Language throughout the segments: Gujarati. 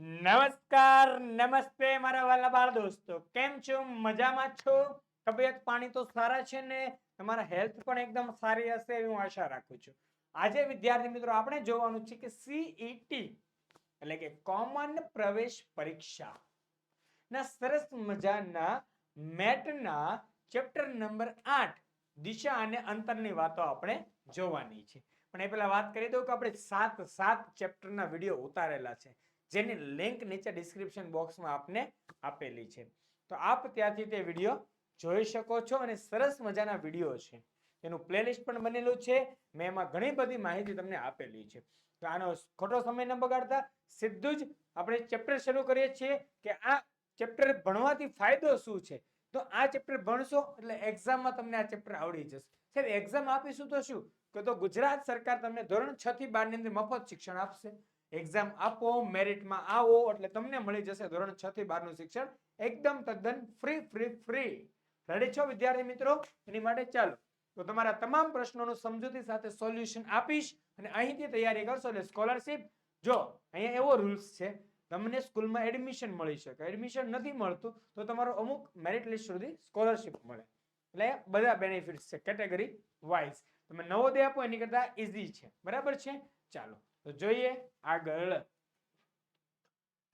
નમસ્કાર, નમસ્તે મારા વાલા બાળ દોસ્તો. કેમ છો? મજામાં છો? તબિયત પાણી તો સારા છે ને? તમારા હેલ્થ પણ એકદમ સારી હશે એવી હું આશા રાખું છું. આજે વિદ્યાર્થી મિત્રો આપણે જોવાનું છે કે સીઈટી એટલે કે કોમન પ્રવેશ પરીક્ષા ના, સરસ મજાના મેટના ચેપ્ટર નંબર આઠ, દિશા અને અંતરની વાતો આપણે જોવાની છે. પણ એ પહેલા વાત કરી દઉં કે આપણે સાત સાત ચેપ્ટરના વીડિયો ઉતારેલા છે. જેની લિંક નીચે ડિસ્ક્રિપ્શન બોક્સમાં આપને આપેલી છે. તો આપ ત્યાંથી તે વીડિયો જોઈ શકો છો અને સરસ મજાના વીડિયો છે. એનું પ્લેલિસ્ટ પણ બનેલું છે. મેં એમાં ઘણી બધી માહિતી તમને આપેલી છે. તો આનો ખોટો સમય ન બગાડતા, સીધું જ આપણે ચેપ્ટર શરૂ કરીએ છીએ કે આ ચેપ્ટર ભણવાથી ફાયદો શું છે? તો આ ચેપ્ટર ભણશો એટલે એક્ઝામમાં તમને આ ચેપ્ટર આવડી જશે. સાહેબ એક્ઝામ આપીશું તો શું? કે તો ગુજરાત સરકાર તમને ધોરણ છ થી બારની અંદર મફત શિક્ષણ આપશે. એક્ઝામ આપો મેરિટમાં આવો, એટલે તમને મળી જશે ધોરણ છ થી બારનું શિક્ષણ એકદમ તદ્દન ફ્રી ફ્રી ફ્રી રેડી છો, વિદ્યાર્થી મિત્રો? એની માટે ચાલો. તો તમારા તમામ પ્રશ્નોનું સમજૂતી સાથે સોલ્યુશન આપીશ અને અહીંથી તૈયારી કરશો એટલે સ્કોલરશિપ જો, અહીંયા એવો રૂલ્સ છે, તમને સ્કૂલમાં એડમિશન મળી શકે. એડમિશન નથી મળતું, તો તમારો અમુક મેરિટ લિસ્ટ સુધી સ્કોલરશિપ મળે. એટલે બધા બેનિફિટ્સ છે કેટેગરી વાઇઝ તમે નવોદય આપો, એની કરતા ઇઝી છે. બરાબર છે? ચાલો. તો જોઈએ આગળ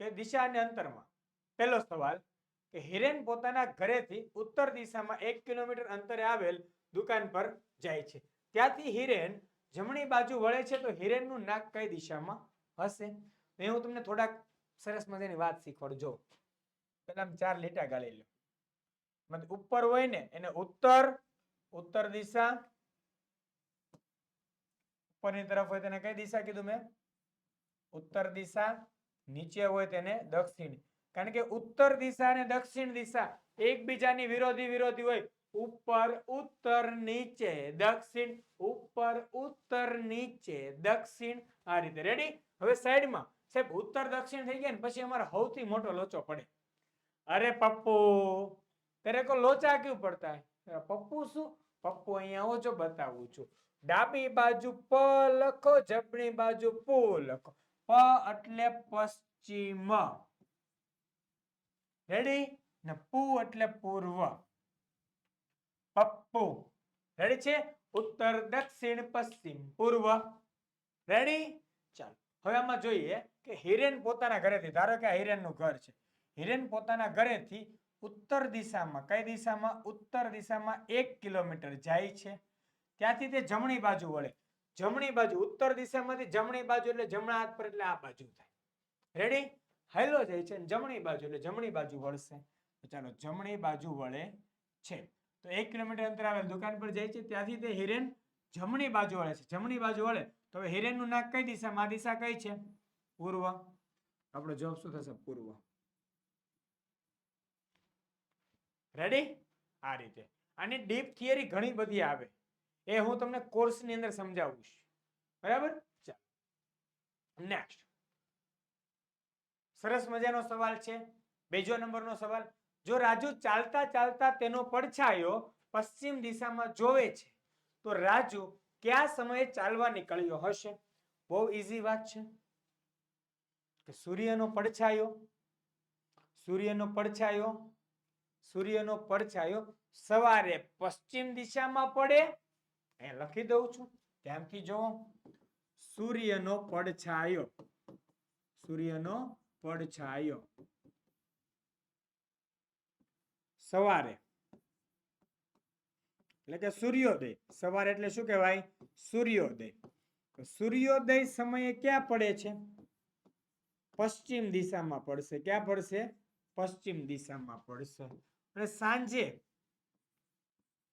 કે દિશા અને અંતરમાં. પહેલો સવાલ કે હિરેન પોતાના ઘરેથી ઉત્તર દિશામાં એક કિલોમીટર અંતરે આવેલ દુકાન પર જાય છે. ત્યાંથી હિરેન જમણી બાજુ વળે છે તો હિરેનનું નાક કઈ દિશામાં હશે? તો હું તમને થોડાક સરસ મજાની વાત શીખવાડું. જો પેલા ચાર લીટા ગાળી લો. મતલબ ઉપર હોય ને, એને ઉત્તર ઉત્તર દિશા ઉપરની તરફ હોય તેને કઈ દિશા કીધું મેં? ઉત્તર દિશા, નીચે હોય તેને દક્ષિણ. કારણ કે ઉત્તર દિશા અને દક્ષિણ દિશા એકબીજાની વિરોધી વિરોધી હોય. ઉપર, ઉત્તર, નીચે, દક્ષિણ, ઉપર, ઉત્તર, નીચે, દક્ષિણ, આ રીતે. રેડી હવે સાઈડમાં. સાહેબ, ઉત્તર, દક્ષિણ થઈ ગયા ને પછી અમારે સૌથી મોટો લોચો પડે. અરે પપ્પુ, ત્યારે કો લોચા કેવું પડતા? પપ્પુ શું? પપ્પુ અહીંયા આવો છો બતાવું છું. ડાબી બાજુ પ લખો, જમણી બાજુ પુ લખો. પ એટલે પશ્ચિમ. રેડી ને પુ એટલે પૂર્વ. પપ્પુ. રેડી છે? ઉત્તર, દક્ષિણ, પશ્ચિમ, પૂર્વ. રેડી ચાલો. હવે આમાં જોઈએ કે હિરેન પોતાના ઘરેથી, ધારો કે હિરેનનું ઘર છે. હિરેન પોતાના ઘરેથી ઉત્તર દિશામાં, કઈ દિશામાં? ઉત્તર દિશામાં એક કિલોમીટર જાય છે. ત્યાંથી તે જમણી બાજુ વળે. જમણી બાજુ, ઉત્તર દિશામાંથી જમણી બાજુ એટલે જમણા હાથ પર એટલે આ બાજુ થાય. રેડી હાલો જાય છે જમણી બાજુ એટલે જમણી બાજુ વળશે. તો ચાલો, જમણી બાજુ વળે છે. તો એક કિલોમીટર અંતર આવેલ દુકાન પર જાય છે. ત્યાંથી તે હિરેન જમણી બાજુ વળે છે. જમણી બાજુ વળે. તો હવે હિરેનનું નાક કઈ દિશામાં? આ દિશા કઈ છે? પૂર્વ. આપણો જવાબ શું થશે? પૂર્વ. રેડી આ રીતે. આની ડીપ થિયરી ઘણી બધી આવે. એ હું તમને કોર્સની અંદર સમજાવીશ. બરાબર? ચાલો. નેક્સ્ટ સરસ મજાનો સવાલ છે. બીજો નંબરનો સવાલ જો રાજુ ચાલતા ચાલતા તેનો પડછાયો પશ્ચિમ દિશામાં જોવે છે તો રાજુ કયા સમયે ચાલવા નીકળ્યો હશે? બહુ ઈઝી વાત છે. કે સૂર્યનો પડછાયો સૂર્યનો પડછાયો સૂર્યનો પડછાયો સવારે પશ્ચિમ દિશામાં પડે એ લખી દઉં છું. ધ્યાનથી જો સૂર્યનો પડછાયો સૂર્યનો પડછાયો સવારે. એટલે કે સૂર્યોદય. સવારે એટલે શું કહેવાય? સૂર્યોદય. સૂર્યોદય સમયે ક્યાં પડે છે? પશ્ચિમ દિશામાં પડશે. ક્યાં પડશે? પશ્ચિમ દિશામાં પડશે. અને સાંજે.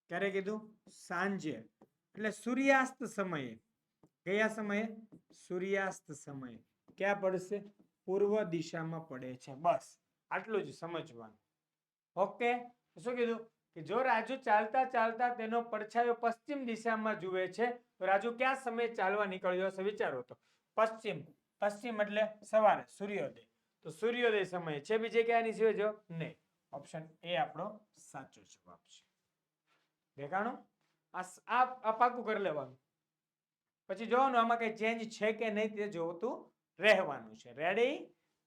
ક્યારે કીધું? સાંજે. એટલે સૂર્યાસ્ત સમયે. કયા સમયે? સૂર્યાસ્ત સમયે. ક્યાં પડશે? પૂર્વ દિશામાં પડે છે. બસ, આટલું જ સમજવાનું. ઓકે? શું કીધું? કે જો રાજુ ચાલતા ચાલતા તેનો પડછાયો પશ્ચિમ દિશામાં જુએ છે, તો રાજુ ક્યાં સમયે ચાલવા નીકળ્યો હશે? વિચારો તો. પશ્ચિમ પશ્ચિમ એટલે સવારે, સૂર્યોદય. તો સૂર્યોદય સમયે છે બીજે ક્યાંની સિવાય? જો નહીં ઓપ્શન એ આપણો સાચો જવાબ છે. દેખાણું? આ પાકું કરી લેવાનું. પછી જોવાનું આમાં કઈ ચેન્જ છે કે નહીં તે જોતું રહેવાનું છે. રેડી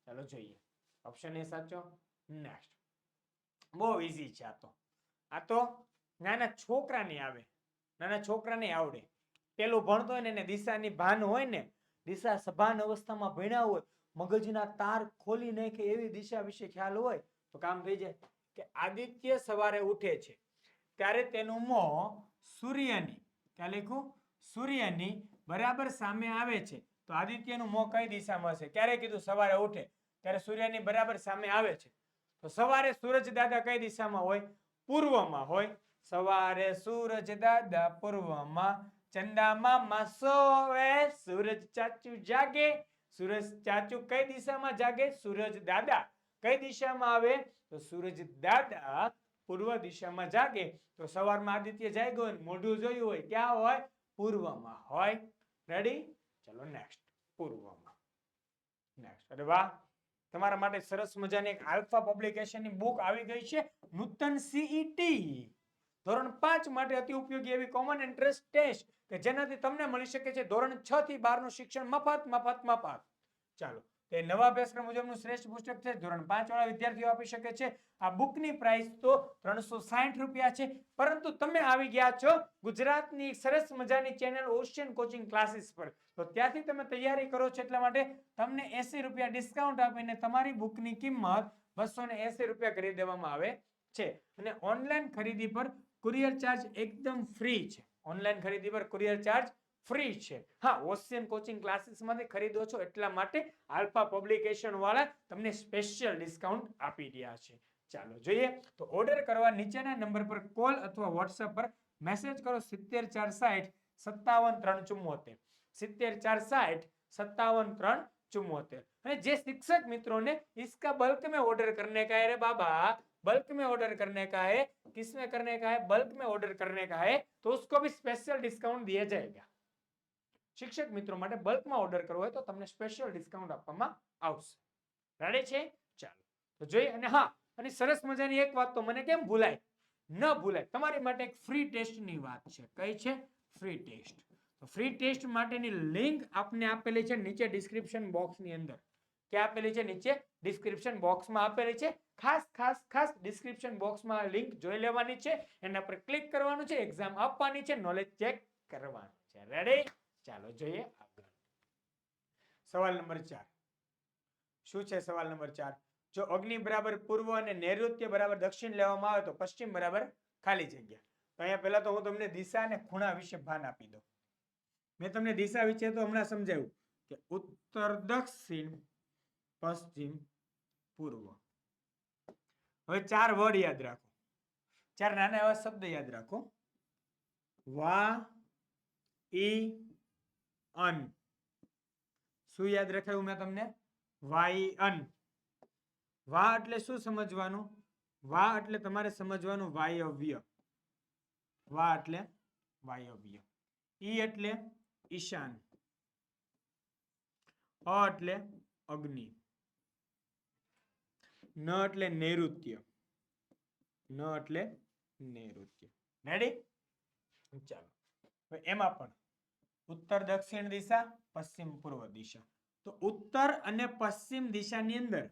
ચાલો જોઈએ. ઓપ્શન એ સાચો? નેક્સ્ટ બહુ ઈઝી છે આ તો. આ તો નાના છોકરાને આવે. નાના છોકરાને આવડે. પેલું ભણતો હોય ને એને દિશાની ભાન હોય ને, દિશા સભાન અવસ્થામાં ભણ્યા હોય, મગજના તાર ખોલી નાખે એવી દિશા વિશે ખ્યાલ હોય, તો કામ થઈ જાય કે આદિત્ય સવારે ઉઠે છે. ત્યારે તેનું મોં સૂર્યની. ત્યાં લખ્યું? સૂર્યની બરાબર સામે આવે છે. તો આદિત્યનું મોં કઈ દિશામાં હશે? ક્યારે કીધું? સવારે ઉઠે. ત્યારે સૂર્યની બરાબર સામે આવે છે. તો સવારે સૂરજ દાદા કઈ દિશામાં હોય? પૂર્વમાં હોય. સવારે સૂરજ દાદા પૂર્વમાં. ચંદા મામા સોવે સૂરજ ચાચુ જાગે. સૂરજ ચાચુ કઈ દિશામાં જાગે? સૂરજ દાદા. કઈ દિશામાં આવે? તો સૂરજ દાદા પૂર્વ દિશામાં જાગે તો સવારમાં આદિત્ય જાગ્યો હોય મોઢું જોયું હોય, ક્યાં હોય? પૂર્વમાં હોય. રેડી ચલો નેક્સ્ટ પૂર્વમાં. નેક્સ્ટ અરે વાહ! તમારા માટે સરસ મજાની એક આલ્ફા પબ્લિકેશનની બુક આવી ગઈ છે, નૂતન સીઈટી ધોરણ પાંચ માટે અતિ ઉપયોગી એવી કોમન ઇન્ટરેસ્ટ ટેસ્ટ કે જેનાથી તમને મળી શકે છે ધોરણ છ થી બારનું શિક્ષણ. મફત મફત મફત. ચાલો. તે નવા અભ્યાસક્રમ મુજબનું શ્રેષ્ઠ પુસ્તક છે. ધોરણ પાંચ વાળા વિદ્યાર્થીઓ આપી શકે છે. આ બુકની પ્રાઇસ તો ત્રણસો સાઠ રૂપિયા છે. પરંતુ તમે આવી ગયા છો ગુજરાતની સરસ મજાની ચેનલ ઓશિયન કોચિંગ ક્લાસીસ પર. તો ત્યાંથી તમે તૈયારી કરો છો એટલા માટે તમને એસી રૂપિયા ડિસ્કાઉન્ટ આપીને તમારી બુકની કિંમત બસો ને એસી રૂપિયા કરી દેવામાં આવે છે. અને ઓનલાઈન ખરીદી પર કુરિયર ચાર્જ એકદમ ફ્રી છે. ઓનલાઈન ખરીદી પર કુરિયર ચાર્જ ફ્રી છે હા ઓશિયન કોચિંગ ક્લાસીસમાંથી ખરીદો છો એટલા માટે આલ્ફા પબ્લિકેશન વાળા તમને સ્પેશિયલ ડિસ્કાઉન્ટ આપી રહ્યા છે ચાલો જોઈએ તો ઓર્ડર કરવા નીચેના નંબર પર કોલ અથવા વોટ્સએપ પર મેસેજ કરો સિત્તેર ચાર સાઠ સત્તાવન ત્રણ ચુમ્મોતેર સિત્તેર ચાર સાઠ સત્તાવન ત્રણ चुम्बोतेर અને જે शिक्षक मित्रों ने इसका बल्क में ऑर्डर करने का है रे बाबा बल्क में ऑर्डर करने का है किसमें करने का है बल्क में ऑर्डर करने का है तो उसको भी स्पेशल डिस्काउंट दिया जाएगा શિક્ષક મિત્રો માટે બલ્કમાં ઓર્ડર કરવો હોય તો તમને સ્પેશિયલ ડિસ્કાઉન્ટ આપવામાં આવશે. રાડે છે? ચાલો. તો જોઈએ અને હા, અને સરસ મજાની એક વાત તો મને કેમ ભૂલાય? ન ભૂલાય. તમારી માટે એક ફ્રી ટેસ્ટની વાત છે. કઈ છે? ફ્રી ટેસ્ટ તો ફ્રી ટેસ્ટ માટેની લિંક આપને આપેલી છે નીચે ડિસ્ક્રિપ્શન બોક્સની અંદર. કે આપેલી છે? નીચે ડિસ્ક્રિપ્શન બોક્સમાં આપેલી છે. ખાસ ખાસ ખાસ ડિસ્ક્રિપ્શન બોક્સમાં લિંક જોઈ લેવાની છે. એના પર ક્લિક કરવાનું છે. એક્ઝામ આપવાની છે. નોલેજ ચેક કરવાનું છે. રેડી ચાલો જોઈએ આગળ. સવાલ નંબર ચાર. શું છે સવાલ નંબર ચાર? જો અગ્નિ બરાબર પૂર્વ અને નૈઋત્ય બરાબર દક્ષિણ લેવામાં આવે તો પશ્ચિમ બરાબર ખાલી જગ્યા. તો અહીંયા પહેલા તો હું તમને દિશા અને ખૂણા વિશે ભાન આપી દઉં. મેં તમને દિશા વિશે તો હમણાં સમજાવ્યું કે ઉત્તર, દક્ષિણ, પશ્ચિમ, પૂર્વ. હવે ચાર વર્ડ યાદ રાખો. ચાર નાના એવા શબ્દ યાદ રાખો. વા, ઈ અન. શું યાદ રખાયું મેં તમને? વાઈ અન. વા એટલે શું સમજવાનું? વા એટલે તમારે સમજવાનું વાયવ્ય. વા એટલે વાયવ્ય. ઈ એટલે ઈશાન. અ એટલે અગ્નિ. ન એટલે નૈઋત્ય. ન એટલે નૈઋત્ય. રેડી ચાલો. એમાં પણ ઉત્તર દક્ષિણ દિશા, પશ્ચિમ પૂર્વ દિશા. તો ઉત્તર અને પશ્ચિમ દિશાની અંદર,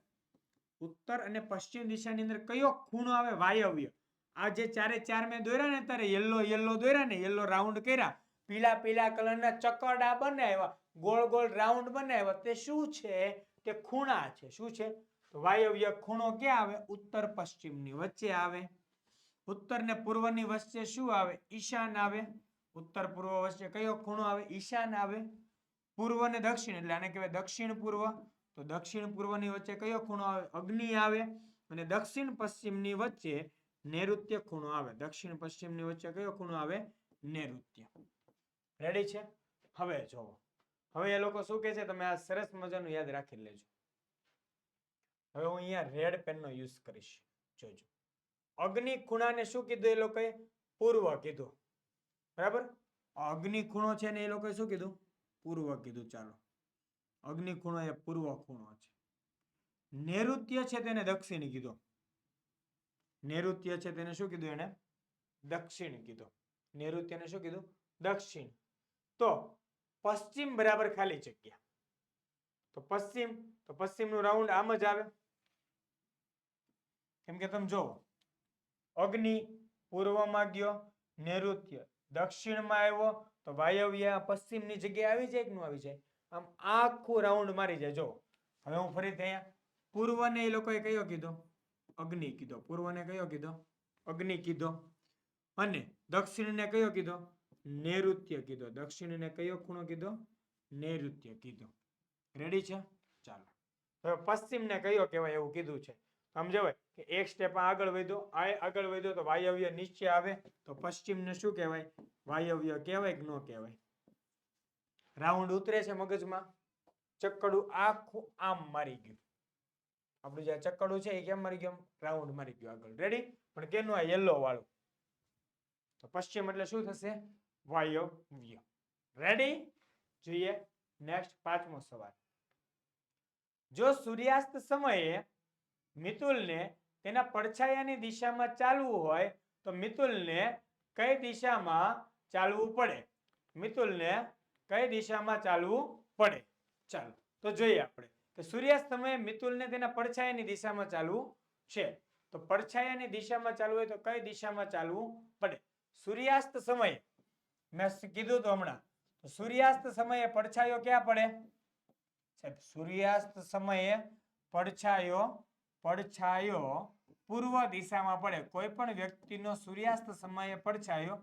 ઉત્તર અને પશ્ચિમ દિશાની અંદર કયો ખૂણો આવે? વાયવ્ય. આ જે ચારે ચાર મેં દોર્યા ને ત્યારે યલો યલો દોર્યા ને, યલો રાઉન્ડ કર્યા પીલા પીલા કલરના ચકરડા બનાવ્યા, ગોળ ગોળ રાઉન્ડ બનાવ્યા, તે શું છે? તે ખૂણા છે. શું છે? વાયવ્ય ખૂણો ક્યાં આવે? ઉત્તર પશ્ચિમની વચ્ચે આવે. ઉત્તર ને પૂર્વની વચ્ચે શું આવે? ઈશાન આવે. ઉત્તર પૂર્વ વચ્ચે કયો ખૂણો આવે? ઈશાન આવે. પૂર્વ ને દક્ષિણ, એટલે આને કહેવાય દક્ષિણ પૂર્વ. તો દક્ષિણ પૂર્વની વચ્ચે કયો ખૂણો આવે? અગ્નિ આવે અને દક્ષિણ પશ્ચિમની વચ્ચે નૈઋત્ય ખૂણો આવે. દક્ષિણ પશ્ચિમની વચ્ચે કયો ખૂણો આવે? નૈઋત્ય. રેડી છે? હવે જોવો. હવે એ લોકો શું કહે છે? તમે આ સરસ મજાનું યાદ રાખી લેજો. હવે હું અહીંયા રેડ પેનનો યુઝ કરીશ. જોજો. અગ્નિ ખૂણાને શું કીધું એ લોકોએ? પૂર્વ કીધું. બરાબર? અગ્નિ ખૂણો છે ને એ લોકોએ શું કીધું? પૂર્વ કીધું, ચાલો. અગ્નિ ખૂણો એ પૂર્વ ખૂણો છે. નૈઋત્ય છે તેને દક્ષિણ કીધું. નૈઋત્ય છે તેને શું કીધું એને? દક્ષિણ કીધું. નૈઋત્યને શું કીધું? દક્ષિણ. તો પશ્ચિમ બરાબર ખાલી જગ્યા. તો પશ્ચિમ, તો પશ્ચિમનું રાઉન્ડ આમ જ આવે. કેમ કે તમે જુઓ અગ્નિ પૂર્વમાં ગયો, નૈઋત્ય. દક્ષિણમાં આવ્યો તો વાયવ્ય પશ્ચિમની જગ્યાએ આવી જાય કે ન આવી જાય? આમ આખું રાઉન્ડ મારી જાય. જો, હવે હું ફરીથી અહીંયા પૂર્વને એ લોકોએ કયો કીધો? અગ્નિ કીધો. પૂર્વને કયો કીધો? અગ્નિ કીધો. અને દક્ષિણને કયો કીધો? નૈઋત્ય કીધો. દક્ષિણને કયો ખૂણો કીધો? નૈઋત્ય કીધો. રેડી છે? ચાલો. હવે પશ્ચિમને કયો કહેવાય એવું કીધું છે? સમજાવાય કે એક સ્ટેપ આગળ વધ્યો આ આગળ વધ્યો તો વાયવ્ય નીચે આવે. તો પશ્ચિમને શું કહેવાય? વાયવ્ય કહેવાય કે ન કહેવાય? રાઉન્ડ ઉતરે છે મગજમાં. ચક્કડું આખું આમ મારી ગયું. આપણું જે ચક્કડું છે એ કેમ મારી ગયું? રાઉન્ડ મારી ગયું આગળ. રેડી પણ કેનું આ યલો વાળું? તો પશ્ચિમ એટલે શું થશે? વાયવ્ય. રેડી જોઈએ. નેક્સ્ટ પાંચમો સવાલ. જો સૂર્યાસ્ત સમયે મિતુલને તેના પડછાયાની દિશામાં ચાલવું હોય તો મિતુલને કઈ દિશામાં ચાલવું પડે? મિતુલને કઈ દિશામાં ચાલવું પડે? ચાલો, તો જોઈએ આપણે. કે સૂર્યાસ્ત સમયે મિતુલને તેના પડછાયાની દિશામાં ચાલવું છે. તો પડછાયાની દિશામાં ચાલવું હોય તો કઈ દિશામાં ચાલવું પડે? સૂર્યાસ્ત સમયે. મેં કીધું તો હમણાં? સૂર્યાસ્ત સમયે પડછાયો ક્યાં પડે? સાહેબ, સૂર્યાસ્ત સમયે પડછાયો પડછાયો પૂર્વ દિશામાં પડે. કોઈ પણ વ્યક્તિનો સૂર્યાસ્ત સમયે પડછાયો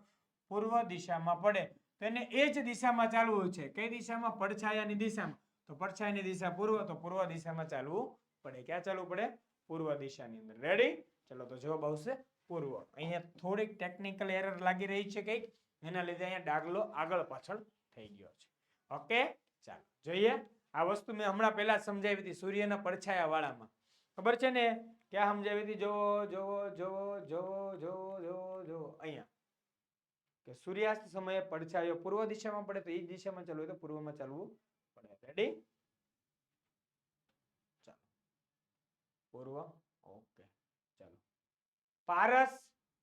પૂર્વ દિશામાં પડે. તો એને એ જ દિશામાં ચાલવું છે. કઈ દિશામાં? પડછાયાની દિશામાં. તો પડછાયાની દિશા પૂર્વ, તો પૂર્વ દિશામાં ચાલવું પડે. ક્યાં ચાલવું પડે? પૂર્વ દિશાની અંદર. રેડી ચલો, તો જવાબ આવશે પૂર્વ. અહીંયા થોડીક ટેકનિકલ એરર લાગી રહી છે કંઈક. એના લીધે અહીંયા ડાગલો આગળ પાછળ થઈ ગયો છે. ઓકે ચાલો. જોઈએ. આ વસ્તુ મેં હમણાં પહેલા સમજાવી હતી સૂર્યના પડછાયા વાળામાં ખબર છે ને? ક્યાં સમજાવી હતી? જોવો જોવો જોવો જોવો જોવો જોવો જોવો અહીંયા. કે સૂર્યાસ્ત સમયે પડછાયો પૂર્વ દિશામાં પડે તો એ દિશામાં ચાલવું તો પૂર્વમાં ચાલવું પડે. રેડી ચાલો. પૂર્વ. ઓકે ચાલો. પારસ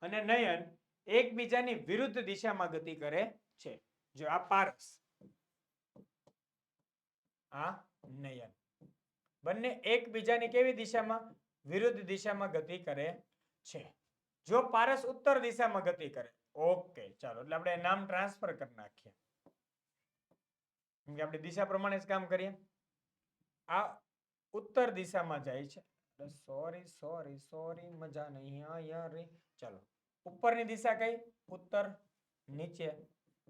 અને નયન એકબીજાની વિરુદ્ધ દિશામાં ગતિ કરે છે. જો આ પારસ, આ નયન. બંને એકબીજાની કેવી દિશામાં? વિરુદ્ધ દિશામાં ગતિ કરે છે. જો પારસ ઉત્તર દિશામાં ગતિ કરે, ઓકે, ચાલો, એટલે આપણે નામ ટ્રાન્સફર કરી નાખીએ. કેમ કે આપણે દિશા પ્રમાણે જ કામ કરીએ. આ ઉત્તર દિશામાં જાય છે. સોરી સોરી સોરી મજા નહીં આયા રે. ચાલો, ઉપરની દિશા કઈ? ઉત્તર, નીચે,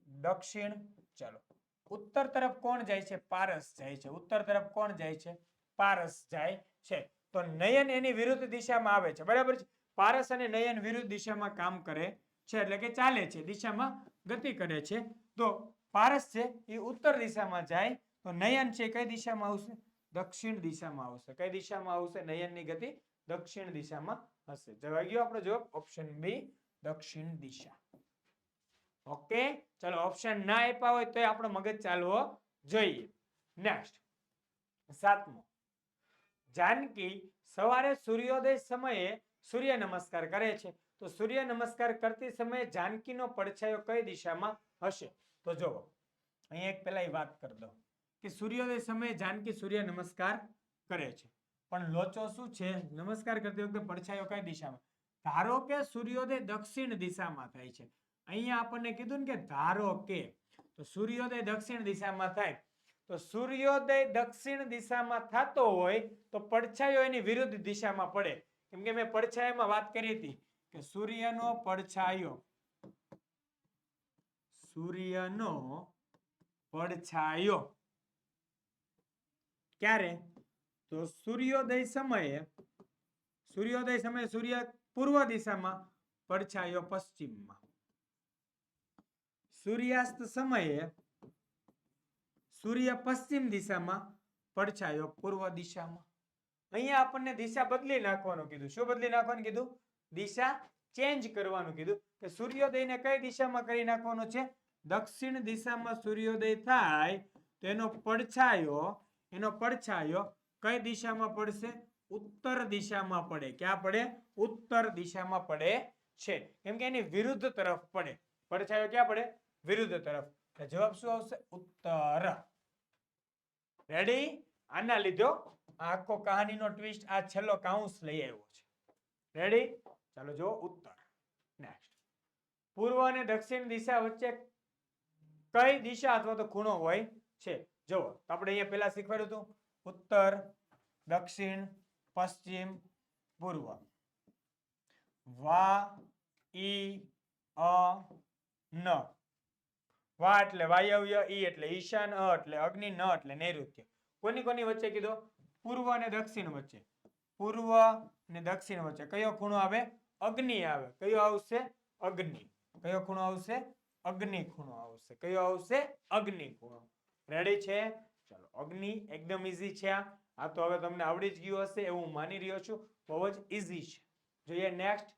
દક્ષિણ, ચાલો, ઉત્તર તરફ કોણ જાય છે? પારસ જાય છે. ઉત્તર તરફ કોણ જાય છે? પારસ જાય છે. તો નયન એની વિરુદ્ધ દિશામાં આવે છે. બરાબર છે? પારસ અને નયન વિરુદ્ધ દિશામાં કામ કરે છે એટલે કે ચાલે છે. દિશામાં ગતિ કરે છે. તો પારસ છે એ ઉત્તર દિશામાં જાય. તો નયન છે કઈ દિશામાં આવશે? દક્ષિણ દિશામાં આવશે. કઈ દિશામાં આવશે? નયનની ગતિ દક્ષિણ દિશામાં હશે. જવાબ ગયો આપણો જવાબ? ઓપ્શન બી દક્ષિણ દિશા. ઓકે? ચલો, ઓપ્શન ના આપ્યા હોય તો આપણો મગજ ચાલવો જોઈએ. નેક્સ્ટ સાતમો. જાનકી સવારે સૂર્યોદય સમયે સૂર્ય નમસ્કાર કરે છે. તો સૂર્ય નમસ્કાર કરતી સમયે જાનકીનો પડછાયો કઈ દિશામાં હશે? તો જુઓ, અહીંયા એક પહેલા વાત કરી દો કે સૂર્યોદય સમયે જાનકી સૂર્ય નમસ્કાર કરે છે. પણ લોચો શું છે? નમસ્કાર કરતી વખતે પડછાયો કઈ દિશામાં? ધારો કે સૂર્યોદય દક્ષિણ દિશામાં થાય છે. અહીંયા આપણને કીધું ને કે ધારો કે, તો સૂર્યોદય દક્ષિણ દિશામાં થાય. તો સૂર્યોદય દક્ષિણ દિશામાં થતો હોય તો પડછાયો એની વિરુદ્ધ દિશામાં પડે. કેમ કે મેં પડછાયામાં વાત કરી હતી કે સૂર્યનો પડછાયો. સૂર્યનો પડછાયો. ક્યારે? તો સૂર્યોદય સમયે સૂર્યોદય સમયે સૂર્ય પૂર્વ દિશામાં, પડછાયો પશ્ચિમમાં. સૂર્યાસ્ત સમયે સૂર્ય પશ્ચિમ દિશામાં પડછાયો પૂર્વ દિશામાં. અહીંયા આપણને દિશા બદલી નાખવાનું કીધું. શું બદલી નાખવાનું કીધું? દિશા ચેન્જ કરવાનું કીધું. કે સૂર્યોદયને કઈ દિશામાં કરી નાખવાનું છે? દક્ષિણ દિશામાં સૂર્યોદય થાય, તો એનો પડછાયો એનો પડછાયો કઈ દિશામાં પડશે? ઉત્તર દિશામાં પડે. ક્યાં પડે? ઉત્તર દિશામાં પડે છે. કેમ કે એની વિરુદ્ધ તરફ પડે. પડછાયો ક્યાં પડે? વિરુદ્ધ તરફ તો જવાબ શું આવશે? ઉત્તર. રેડી આના લીધો આખો કહાનીનો ટ્વિસ્ટ આ છેલ્લો કાઉન્સ લઈ આવ્યો છે. રેડી ચાલો જો ઉત્તર. નેક્સ્ટ પૂર્વ અને દક્ષિણ દિશા વચ્ચે કઈ દિશા અથવા તો ખૂણો હોય છે? જુઓ. આપણે અહીંયા પહેલા શીખવાડ્યું હતું. ઉત્તર, દક્ષિણ, પશ્ચિમ, પૂર્વ. વા, ઈ, અ, ન. વા એટલે વાયવ્ય, ઈ એટલે ઈશાન, અ એટલે અગ્નિ, ન એટલે નૈઋત્ય. કોની કોની વચ્ચે કીધો? પૂર્વ અને દક્ષિણ વચ્ચે. પૂર્વ અને દક્ષિણ વચ્ચે. કયો ખૂણો આવે? અગ્નિ આવે. કયો આવશે? અગ્નિ. કયો ખૂણો આવશે? અગ્નિ ખૂણો આવશે. કયો આવશે? અગ્નિ ખૂણો. રેડી છે? ચાલો, અગ્નિ એકદમ ઈઝી છે આ. તો હવે તમને આવડી જ ગયું હશે, એવું માની રહ્યો છું. બહુ જ ઈઝી છે. જોઈએ નેક્સ્ટ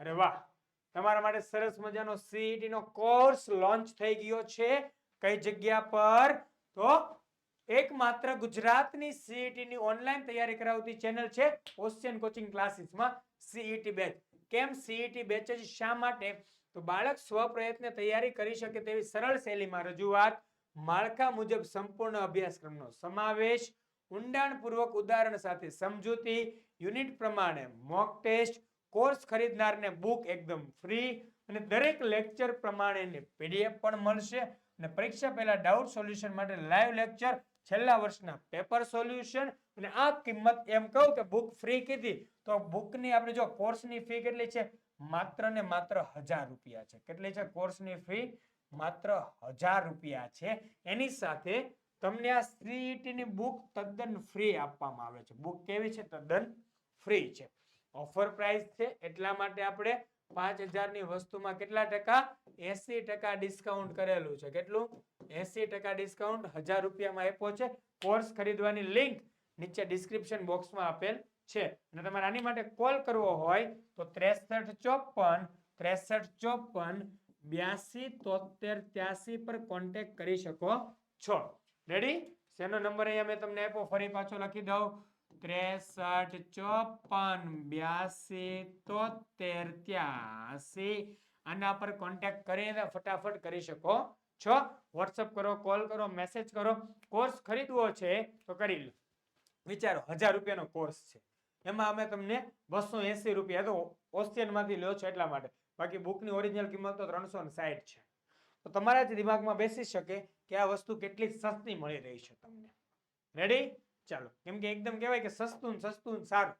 અરે વાહ! તમારા માટે સરસ મજાનો સીઈટી નો કોર્સ લોન્ચ થઈ ગયો છે. કઈ જગ્યા પર? તો એકમાત્ર ગુજરાતની સીઈટી ની ઓનલાઈન તૈયારી કરાવતી ચેનલ છે ઓશિયન કોચિંગ ક્લાસીસમાં સીઈટી બેચ કેમ સીઈટી બેચ જ શા માટે? તો બાળક સ્વપ્રયત્ને તૈયારી કરી શકે તેવી સરળ શૈલીમાં રજૂઆત, માળખા મુજબ સંપૂર્ણ અભ્યાસક્રમનો સમાવેશ, ઊંડાણપૂર્વક ઉદાહરણ સાથે સમજૂતી, યુનિટ પ્રમાણે મોક ટેસ્ટ કોર્સ ખરીદનારને બુક એકદમ ફ્રી અને દરેક લેક્ચર પ્રમાણેની પીડીએફ પણ મળશે અને પરીક્ષા પહેલા ડાઉટ સોલ્યુશન માટે લાઈવ લેક્ચર છેલ્લા વર્ષના પેપર સોલ્યુશન અને આ કિંમત એમ કહું કે બુક ફ્રી કીધી તો બુકની આપણે જો કોર્સની ફી કેટલી છે? માત્ર ને માત્ર હજાર રૂપિયા છે. કેટલી છે કોર્સની ફી માત્ર હજાર રૂપિયા છે. એની સાથે તમને આ CET ની બુક તદ્દન ફ્રી આપવામાં આવે છે. બુક કેવી છે? તદ્દન ફ્રી છે. ઓફર પ્રાઇસ છે, એટલા માટે આપણે પાંચ હજારની વસ્તુમાં કેટલા ટકા? એસી ટકા ડિસ્કાઉન્ટ કરેલું છે. કેટલું? એસી ટકા ડિસ્કાઉન્ટ હજાર રૂપિયામાં આપ્યો છે. કોર્સ ખરીદવાની લિંક નીચે ડિસ્ક્રિપ્શન બોક્સમાં આપેલ છે. અને તમારે આની માટે કોલ કરવો હોય તો ત્રેસઠ ચોપન ત્રેસઠ ચોપન, બ્યાસી તોતેર ત્યાસી પર કોન્ટેક્ટ કરી શકો છો. રેડી શેનો નંબર અહીંયા મેં તમને આપ્યો, ફરી પાછો લખી દઉં. ત્રેસઠ, ચોપન, બ્યાસી તોતેર ત્યાસી. આના પર કોન્ટેક્ટ કરીને ફટાફટ કરી શકો છો. વોટ્સઅપ કરો કોલ કરો મેસેજ કરો. કોર્સ ખરીદવો છે તો કરી લો. વિચારો, હજાર રૂપિયાનો કોર્સ છે. એમાં અમે તમને બસો એસી રૂપિયા, તો ઓસ્ટિયનમાંથી લો છો એટલા માટે. બાકી બુકની ઓરિજિનલ કિંમત તો ત્રણસો સાઠ છે. તો તમારા જ દિમાગમાં બેસી શકે કે આ વસ્તુ કેટલી સસ્તી મળી રહી છે તમને. રેડી ચાલો, કેમ કે એકદમ કહેવાય કે સસ્તું સસ્તું સારું.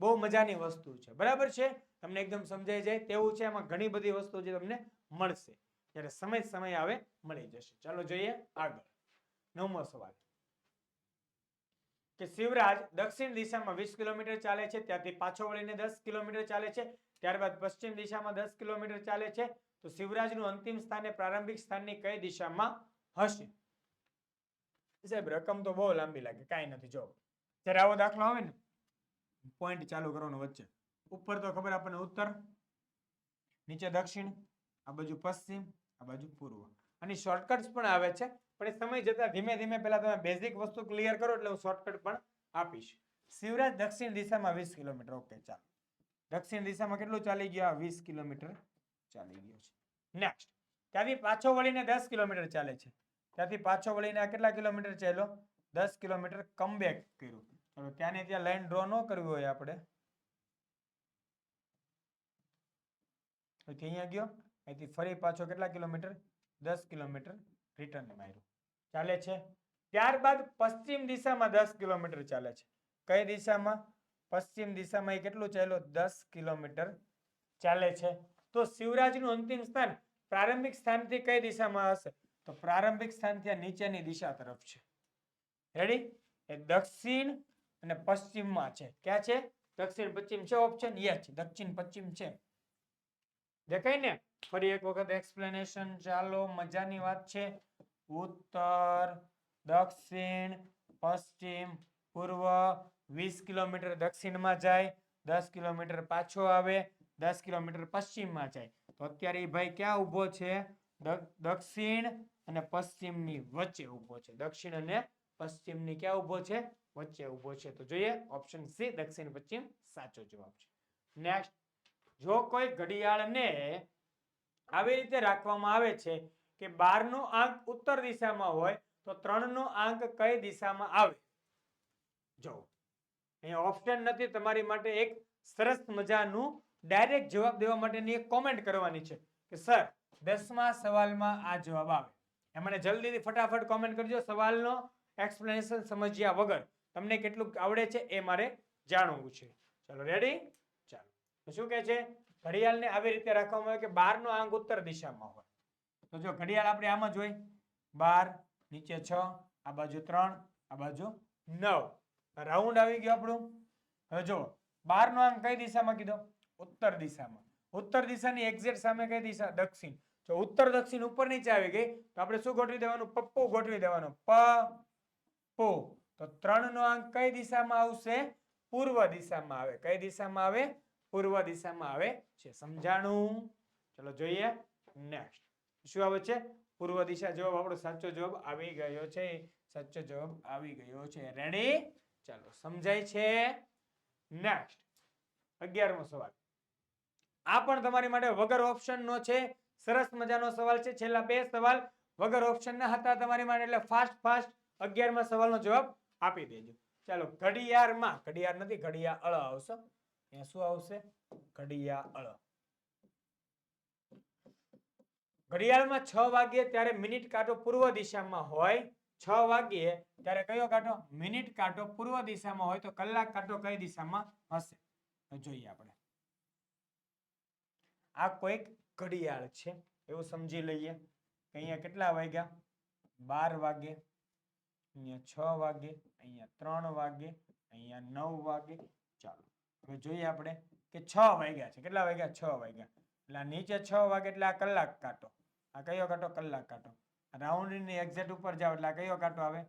બહુ મજાની વસ્તુ છે. બરાબર છે? તમને એકદમ સમજાઈ જાય. તેવું છે એમાં ઘણી બધી વસ્તુ જે તમને મળશે. જ્યારે સમય સમય આવે, મળી જશે. ચાલો જોઈએ આગળ. નવમો સવાલ. કે શિવરાજ દક્ષિણ દિશામાં વીસ કિલોમીટર ચાલે છે, ત્યાંથી પાછો વળીને દસ કિલોમીટર ચાલે છે, ત્યારબાદ પશ્ચિમ દિશામાં દસ કિલોમીટર ચાલે છે, તો શિવરાજનું અંતિમ સ્થાન પ્રારંભિક સ્થાનની કઈ દિશામાં હશે? સાહેબ, રકમ તો બહુ લાંબી લાગે, કાંઈ નથી. જો જ્યારે આવો દાખલો આવે ને. પોઈન્ટ ચાલુ કરવાનો વચ્ચે. ઉપર તો ખબર આપણને ઉત્તર, નીચે દક્ષિણ, આ બાજુ પશ્ચિમ, આ બાજુ પૂર્વ. અને શોર્ટકટ્સ પણ આવે છે, પણ એ સમય જતાં ધીમે ધીમે પહેલા તમે બેઝિક વસ્તુ ક્લિયર કરો એટલે હું શોર્ટકટ પણ આપીશ. શિવરાજ દક્ષિણ દિશામાં વીસ કિલોમીટર. ઓકે, ચાલો. દક્ષિણ દિશામાં કેટલું ચાલી ગયું? વીસ કિલોમીટર ચાલી ગયો છે. નેક્સ્ટ ત્યાંથી પાછો વળીને દસ કિલોમીટર ચાલે છે. ત્યાંથી પાછો વળીને આ કેટલા કિલોમીટર ચાલ્યો દસ કિલોમીટર કમબેક કર્યું. ચલો, ત્યાંને ત્યાં લાઈન ડ્રો ન કરવી હોય આપણે. અહીંયા ગયો, અહીંથી ફરી પાછો કેટલા કિલોમીટર? દસ કિલોમીટર રિટર્ન માર્યું. ચાલે છે. ત્યારબાદ પશ્ચિમ દિશામાં દસ કિલોમીટર ચાલે છે. કઈ દિશામાં? પશ્ચિમ દિશામાં એ કેટલું ચાલ્યો દસ કિલોમીટર ચાલે છે. તો શિવરાજનું અંતિમ સ્થાન પ્રારંભિક સ્થાનથી કઈ દિશામાં હશે? તો પ્રારંભિક સ્થાન ત્યાં નીચેની દિશા તરફ છે. રેડી એ દક્ષિણ અને પશ્ચિમમાં છે. ક્યાં છે? દક્ષિણ, પશ્ચિમ છે ઓપ્શન યસ દક્ષિણ, પશ્ચિમ છે. દેખાય ને? ફરી એક વખત એક્સપ્લેનેશન ચાલો, મજાની વાત છે. ઉત્તર, દક્ષિણ, પશ્ચિમ, પૂર્વ, વીસ કિલોમીટર દક્ષિણમાં જાય, દસ કિલોમીટર પાછો આવે, દસ કિલોમીટર પશ્ચિમમાં જાય. તો અત્યારે ભાઈ ક્યાં ઊભો છે? દક્ષિણ અને પશ્ચિમની વચ્ચે ઊભો છે. દક્ષિણ અને પશ્ચિમની ક્યાં ઊભો છે? વચ્ચે ઊભો છે. તો જોઈએ ઓપ્શન સી દક્ષિણ, પશ્ચિમ, સાચો જવાબ છે. નેક્સ્ટ જો કોઈ ઘડિયાળને આવી રીતે રાખવામાં આવે છે કે બારનો આંક ઉત્તર દિશામાં હોય, તો ત્રણનો આંક કઈ દિશામાં આવે? જો અહીંયા ઓપ્શન નથી, તમારી માટે એક સરસ મજાનું ડાયરેક્ટ જવાબ દેવા માટેની એક કોમેન્ટ કરવાની છે કે સર દસમા સવાલમાં આ જવાબ આવે. એ મને જલ્દીથી ફટાફટ કોમેન્ટ કરજો સવાલનો એક્સપ્લેનેશન સમજ્યા વગર. તમને કેટલું આવડે છે એ મારે જાણવું છે. ચલો રેડી ચાલો. તો શું કહે છે? ઘડિયાળને આવી રીતે રાખવામાં આવે કે બારનો આંક ઉત્તર દિશામાં હોય. તો જો ઘડિયાળ આપણે આમાં જોઈ બાર, નીચે છ, આ બાજુ ત્રણ, આ બાજુ નવ. રાઉન્ડ આવી ગયો આપણું. હવે જો બારનો આંક કઈ દિશામાં કીધો? ઉત્તર દિશામાં. ઉત્તર દિશાની એક્ઝેક્ટ સામે કઈ દિશા? દક્ષિણ. જો ઉત્તર દક્ષિણ ઉપર નીચે આવી ગઈ, તો આપણે શું ગોઠવી દેવાનું? પપ્પો ગોઠવી દેવાનો. પ પો તો ત્રણ નો અંક કઈ દિશામાં આવશે? પૂર્વ દિશામાં આવે. કઈ દિશામાં આવે? પૂર્વ દિશામાં આવે છે. સમજાણું? ચલો જોઈએ. નેક્સ્ટ શું આવે છે? પૂર્વ દિશા જવાબ, આપણો સાચો જવાબ આવી ગયો છે. સાચો જવાબ આવી ગયો છે. રેડી ચાલો, સમજાય છે? નેક્સ્ટ અગિયારમો સવાલ. આ પણ તમારી માટે વગર ઓપ્શન નો છે. સરસ મજાનો સવાલ છે. છેલ્લા બે સવાલ વગર ઓપ્શન ના હતા તમારી માટે, એટલે ફાસ્ટ ફાસ્ટ અગિયારમા સવાલનો જવાબ આપી દેજો. ચાલો, ઘડિયાળમાં, ઘડિયાળ નથી, ઘડિયાળ આવશે. અહીંયા શું આવશે? ઘડિયાળ ઘડિયાળમાં છ વાગ્યે ત્યારે મિનિટ કાંટો પૂર્વ દિશામાં હોય, છ વાગ્યે ત્યારે કયો કાંટો? મિનિટ કાંટો પૂર્વ દિશામાં હોય, તો કલાક કાંટો કઈ દિશામાં હશે? જોઈએ આપણે. આ કોઈક ઘડિયાળ છે. એવું સમજી લઈએ અહીંયા કેટલા વાગ્યા? બાર વાગે, અહીંયા છ વાગે, અહીંયા ત્રણ વાગે, અહીંયા નવ વાગે. ચાલો, હવે જોઈએ આપણે કે છ વાગ્યા છે. કેટલા વાગ્યા? છ વાગ્યા. એટલે નીચે છ વાગે એટલે આ કલાક કાંટો. આ કયો કાંટો? કલાક કાંટો. રાઉન્ડની એક્ઝેક્ટ ઉપર જાવ એટલે આ કયો કાંટો આવે?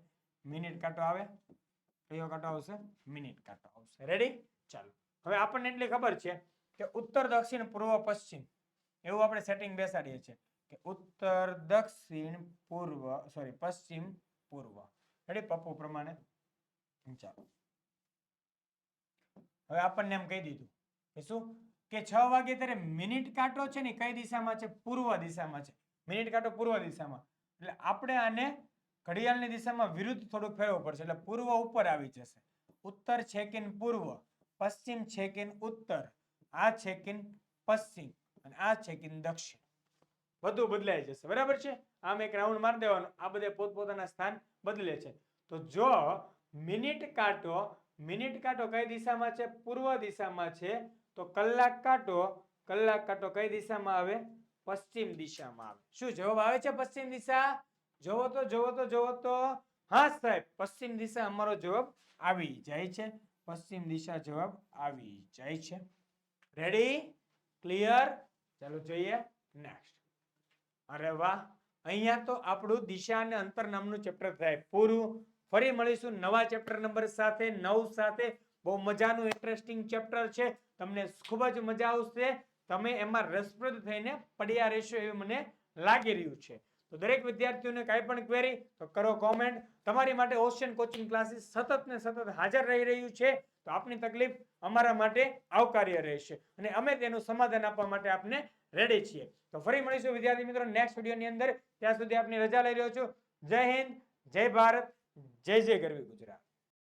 મિનિટ કાંટો આવે? કયો કાંટો આવશે? મિનિટ કાંટો આવશે. રેડી ચાલો. હવે આપણને એટલી ખબર છે કે ઉત્તર, દક્ષિણ, પૂર્વ, પશ્ચિમ એવું આપણે સેટિંગ બેસાડીએ છીએ કે ઉત્તર, દક્ષિણ, પૂર્વ સોરી પશ્ચિમ, પૂર્વ. રેડી પપ્પુ પ્રમાણે. ચાલો. હવે આપણને એમ કહી દીધું કે શું? કે છ વાગે ત્યારે મિનિટ કાંટો છે ને કઈ દિશામાં છે? પૂર્વ દિશામાં છે. મિનિટ કાંટો પૂર્વ દિશામાં. એટલે આપણે આને ઘડિયાળની દિશામાં વિરુદ્ધ થોડુંક ફેરવવું પડશે. એટલે પૂર્વ ઉપર આવી જશે. ઉત્તર છે કે પૂર્વ, પશ્ચિમ છે કે ઉત્તર, આ છે કે પશ્ચિમ. અને આ છે કે દક્ષિણ. બધું બદલાઈ જશે. બરાબર છે? આમ એક રાઉન્ડ મારી દેવાનો. આ બધે પોતપોતાના સ્થાન બદલે છે. તો જો મિનિટ કાંટો મિનિટ કાંટો કઈ દિશામાં છે? પૂર્વ દિશામાં છે. તો કલાક કાંટો કલાક કાંટો કઈ દિશામાં આવે? પશ્ચિમ દિશામાં આવે. શું જવાબ આવે છે પશ્ચિમ દિશા? જોવો તો જોવો તો જોવો તો. હા સાહેબ, પશ્ચિમ દિશા અમારો જવાબ આવી જાય છે. પશ્ચિમ દિશા જવાબ આવી જાય છે. રેડી ક્લિયર ચાલો જોઈએ. નેક્સ્ટ અરે વાહ. અહીંયા તો આપણું દિશા અને અંતર નામનું ચેપ્ટર થાય. પૂરું. ફરી મળીશું નવા ચેપ્ટર નંબર સાથે, નવ સાથે. બહુ મજાનું ઇન્ટરેસ્ટિંગ ચેપ્ટર છે. તમને ખૂબ જ મજા આવશે. તમે એમાં રસપ્રદ થઈને પડ્યા રહેશો એવું મને લાગી રહ્યું છે. તો દરેક વિદ્યાર્થીઓને કાંઈ પણ ક્વેરી તો કરો કોમેન્ટ તમારી માટે ઓશિયન કોચિંગ ક્લાસીસ સતત ને સતત હાજર રહી રહ્યું છે. તો આપની તકલીફ અમારા માટે આવકાર્ય રહેશે અને અમે તેનું સમાધાન આપવા માટે આપને રેડી છીએ. તો ફરી મળીશું વિદ્યાર્થી મિત્રો નેક્સ્ટ વિડીયોની અંદર. ત્યાં સુધી આપની રજા લઈ રહ્યો છું. જય હિન્દ, જય ભારત, જય જય ગરવી ગુજરાત.